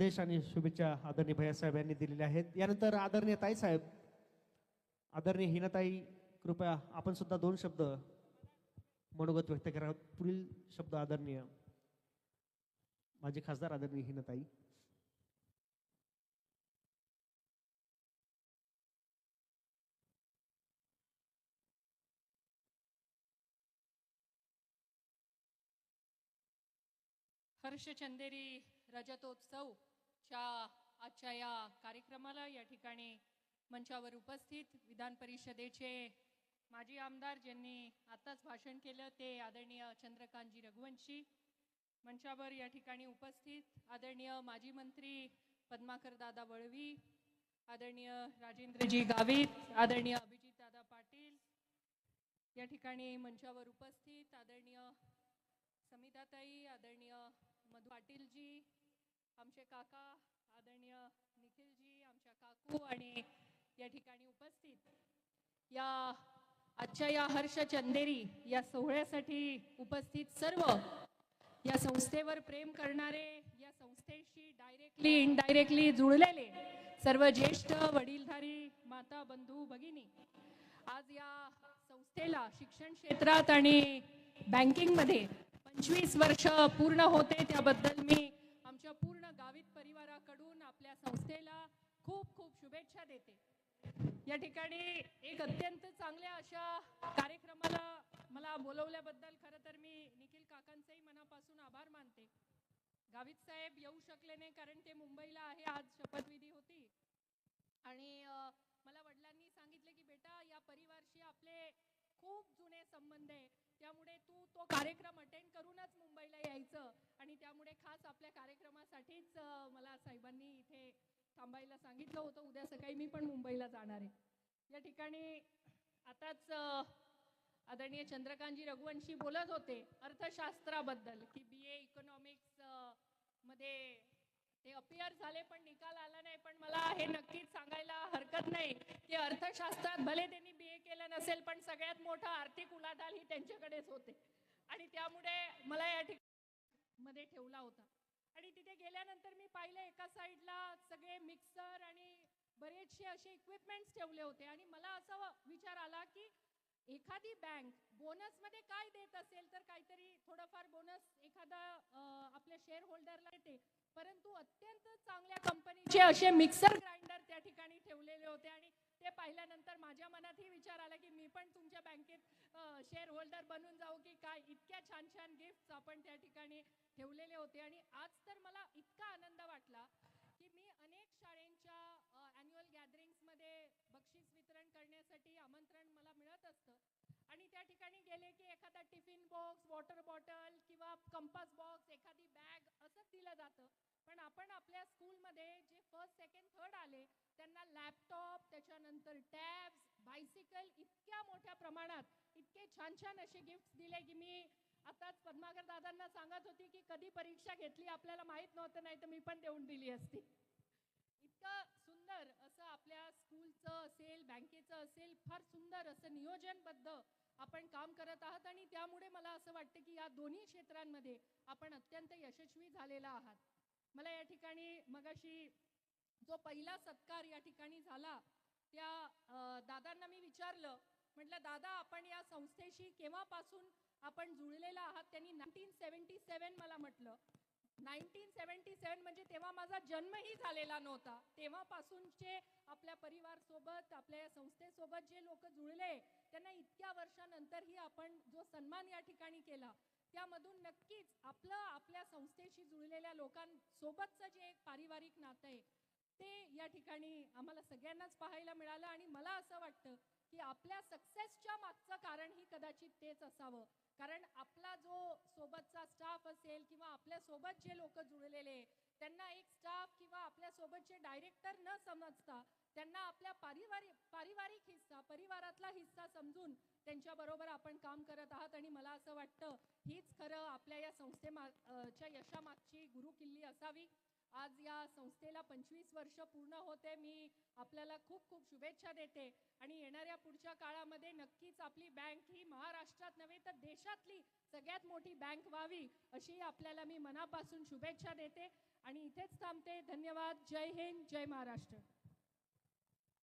देश आणि शुभेच्छा आदरणीय भैयासाहेब यांनी दिलेल्या आहेत. यानंतर आदरणीय ताईसाहेब आदरणीय हिनाताई कृपया आपण सुद्धा दोन शब्द मनोगत व्यक्त करा. पुढील शब्द आदरणीय माझे खासदार आदरणीय हिनाताई. हर्ष चंदेरी रजतोत्सव च्या आजच्या या कार्यक्रमाला या ठिकाणी मंचावर उपस्थित विधान परिषदेचे माजी आमदार ज्यांनी आत्ताच भाषण केलं ते आदरणीय चंद्रकांतजी रघुवंशी मंचावर या ठिकाणी उपस्थित आदरणीय माजी मंत्री पद्माकर दादा वळवी आदरणीय राजेंद्रजी गावित आदरणीय अभिजित दादा पाटील या ठिकाणी मंचावर उपस्थित आदरणीय समिताताई आदरणीय मधु पाटीलजी आमचे काका आदरणीय निखिलजी आमच्या काकू आणि या ठिकाणी उपस्थित. या आजच्या या हर्ष चंदेरी या सोहळ्यासाठी उपस्थित सर्व या संस्थेवर प्रेम करणारे या संस्थेशी डायरेक्टली इनडायरेक्टली जुळलेले सर्व ज्येष्ठ वडीलधारी माता बंधू भगिनी आज या संस्थेला शिक्षण क्षेत्रात आणि बँकिंगमध्ये पंचवीस वर्ष पूर्ण होते त्याबद्दल मी खूप शुभेच्छा देते. या ठिकाणी एक अत्यंत चांगल्या अशा कार्यक्रमाला मला बोलवल्याबद्दल खरं तर मी निखिल काकांचंही मनापासून आभार मानते. गावित साहेब येऊ शकले नाही कारण ते मुंबईला आहे आज शपथविधी होती. आणि मला वडिलांनी सांगितले की बेटा या परिवारशी आपले खूप जुने संबंध आहे. त्यामुळे तू तो कार्यक्रम अटेंड करूनच मुंबईला यायचं. आणि त्यामुळे खास आपल्या कार्यक्रमासाठीच मला साहेबांनी इथे थांबायला सांगितलं होतं. उद्या सकाळी मी पण मुंबईला जाणार आहे. या ठिकाणी आताच आदरणीय चंद्रकांतजी रघुवंशी बोलत होते अर्थशास्त्राबद्दल की बी ए इकॉनॉमिक्समध्ये ते अपियर झाले पण निकाल आला नाही. पण मला हे नक्कीच सांगायला हरकत नाही की अर्थशास्त्रात भले त्यांनी बी ए केलं नसेल पण सगळ्यात मोठा आर्थिक उलाढाल ही त्यांच्याकडेच होते. आणि त्यामुळे मला या ठिकाणी मध्ये ठेवला होता. आणि तिथे गेल्यानंतर मी पाहिलं एका साईडला सगळे मिक्सर आणि बरेचसे असे इक्विपमेंट्स ठेवले होते. आणि मला असा विचार आला की एखादी बँक बोनसमध्ये काय देत असेल तर काहीतरी थोडंफार बोनस एखादा आपल्या शेअर होल्डरला देते परंतु अत्यंत चांगल्या कंपनीचे असे मिक्सर ग्राइंडर त्या ठिकाणी ठेवलेले होते. आणि ते पाहिल्यानंतर माझ्या मनातही विचार आला की मी पण तुमच्या बँकेत शेअर होल्डर बनून जाऊ की काय? इतक्या छान छान गिफ्ट आपण त्या ठिकाणी ठेवलेले होते. आणि आज तर मला इतका आनंद वाटला की मी अनेक शाळेंच्या अॅन्युअल गॅदरिंग्समध्ये बक्षीस वितरण करण्यासाठी आमंत्रण मला मिळत असतं. आणि त्या ठिकाणी गेले की एखादा टिफिन बॉक्स वॉटर बॉटल किंवा कंपास बॉक्स एखादी बॅग असंच दिलं जातं. पण आपण आपल्या स्कूलमध्ये जे फर्स्ट सेकंड थर्ड आले त्यांना लॅपटॉप त्याच्यानंतर टॅब्स बायसिकल इतक्या मोठ्या प्रमाणात छान छान असे गिफ्ट दिले की मी आताच पद्माकर दादांना सांगत होती की कधी परीक्षा घेतली आपल्याला माहीत नव्हतं नाही तर मी पण देऊन दिली असती. इतकं सुंदर असं आपल्या स्कूलचं असेल बँकेचं असेल फार सुंदर असं नियोजनबद्ध आपण काम करत आहात आणि त्यामुळे मला असं वाटतं की या दोन्ही क्षेत्रांमध्ये आपण अत्यंत यशस्वी झालेला आहात. मला या ठिकाणी मगाशी जो पहिला सत्कार या ठिकाणी झाला त्या दादांना मी विचारलं म्हटलं दादा आपण या संस्थेशी केव्हापासून आपण जुळलेला आहात? त्यांनी नाईन्टीन सेवन्टी सेवन मला म्हटलं. नाईन्टीन सेवन्टी सेवन म्हणजे तेव्हा माझा जन्मही झालेला नव्हता. तेव्हापासूनचे आपल्या परिवार सोबत आपल्या या संस्थेसोबत जे लोक जुळले त्यांना इतक्या वर्षानंतरही आपण जो सन्मान या ठिकाणी केला त्यामधून नक्कीच आपलं आपल्या संस्थेशी जुळलेल्या लोकांसोबतचं जे एक पारिवारिक नातं आहे ते ठिकाणी आम्हाला सगळ्यांनाच पाहायला मिळालं आणि मला असं वाटतं की आपल्या सक्सेसच्या मागचं कारण ही कदाचित तेच असावं. कारण आपला जो सोबतचा स्टाफ असेल किंवा आपल्यासोबत जे लोक जुळलेले त्यांना एक स्टाफ किंवा आपल्या सोबतचे डायरेक्टर न समजता त्यांना आपल्या पारिवारिक पारिवारिक हिस्सा परिवारातला हिस्सा समजून त्यांच्याबरोबर आपण काम करत आहात आणि मला असं वाटतं हीच खरं आपल्या या संस्थेमा च्या यशामागची गुरुकिल्ली असावी. आज या संस्थेला पंचवीस वर्ष पूर्ण होते. मी आपल्याला खूप खूप शुभेच्छा देते. आणि येणाऱ्या पुढच्या काळामध्ये नक्कीच आपली बँक ही महाराष्ट्रात नव्हे तर देशातली सगळ्यात मोठी बँक व्हावी अशी आपल्याला मी मनापासून शुभेच्छा देते. आणि इथेच थांबते. धन्यवाद. जय हिंद. जय महाराष्ट्र.